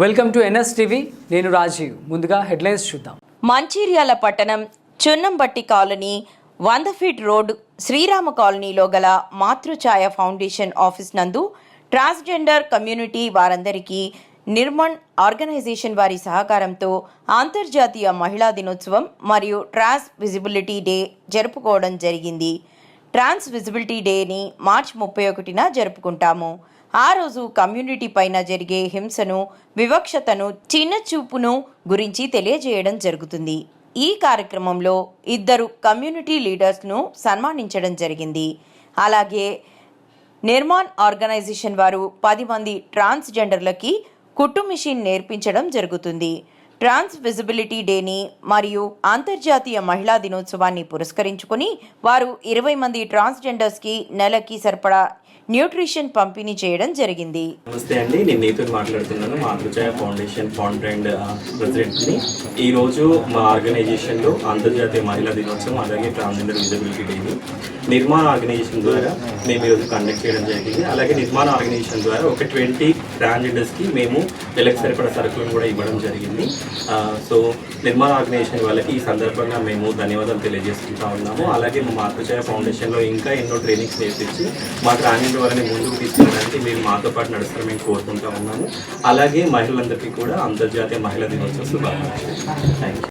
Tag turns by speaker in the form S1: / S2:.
S1: Welcome to NS TV. నేను రాజీవ్. ముందుగా headlines చూద్దాం.
S2: మంచిర్యాల పట్టణం చున్నంబట్టి కాలనీ వంద ఫీట్ రోడ్ శ్రీరామ కాలనీలో గల మాతృఛాయ ఫౌండేషన్ ఆఫీస్ నందు ట్రాన్స్జెండర్ కమ్యూనిటీ వారందరికీ నిర్మణ్ ఆర్గనైజేషన్ వారి సహకారంతో అంతర్జాతీయ మహిళా దినోత్సవం మరియు ట్రాన్స్ విజిబిలిటీ డే జరుపుకోవడం జరిగింది. ట్రాన్స్ విజిబిలిటీ డేని మార్చ్ ముప్పై ఒకటిన జరుపుకుంటాము. ఆ రోజు కమ్యూనిటీ పైన జరిగే హింసను వివక్షతను చిన్న చూపును గురించి తెలియజేయడం జరుగుతుంది. ఈ కార్యక్రమంలో ఇద్దరు కమ్యూనిటీ లీడర్స్ను సన్మానించడం జరిగింది. అలాగే నిర్మాణ్ ఆర్గనైజేషన్ వారు పది మంది ట్రాన్స్జెండర్లకి కుట్టు మిషన్ నేర్పించడం జరుగుతుంది. ట్రాన్స్ విజిబిలిటీ డేని మరియు అంతర్జాతీయ మహిళా దినోత్సవాన్ని పురస్కరించుకొని వారు ఇరవై మంది ట్రాన్స్జెండర్స్కి నెలకి సరిపడా న్యూట్రిషన్ పంపిణీ చేయడం జరిగింది.
S3: నమస్తే అండి నేను నీతో మాట్లాడుతున్నాను. మాతృఛాయ ఫౌండేషన్ ఫౌండర్ అండ్ ప్రెసిడెంట్ని. ఈరోజు మా ఆర్గనైజేషన్లో అంతర్జాతీయ మహిళా దినోత్సవం అలాగే ట్రాన్స్జెండర్ విజిబిలిటీ డేని నిర్మాణ ఆర్గనైజేషన్ ద్వారా మేము ఈరోజు కండక్ట్ చేయడం జరిగింది. అలాగే నిర్మాణ ఆర్గనైజేషన్ ద్వారా ఒక ట్వంటీ ట్రాన్స్జెండర్స్కి మేము నెలకు సరిపడ సరుకులను కూడా ఇవ్వడం జరిగింది. సో నిర్మాణ ఆర్గనైజేషన్ వాళ్ళకి ఈ సందర్భంగా మేము ధన్యవాదాలు తెలియజేసుకుంటా ఉన్నాము. అలాగే మా మాతృఛాయ ఫౌండేషన్లో ఇంకా ఎన్నో ట్రైనింగ్స్ నేర్పించి మా గ్రామీణ వారిని ముందుకు తీసుకెళ్ళడానికి మీరు మాతో పాటు నడుస్తారని మేము కోరుకుంటా ఉన్నాము. అలాగే మహిళలందరికీ కూడా అంతర్జాతీయ మహిళా దినోత్సవ శుభాకాంక్షలు. Thank you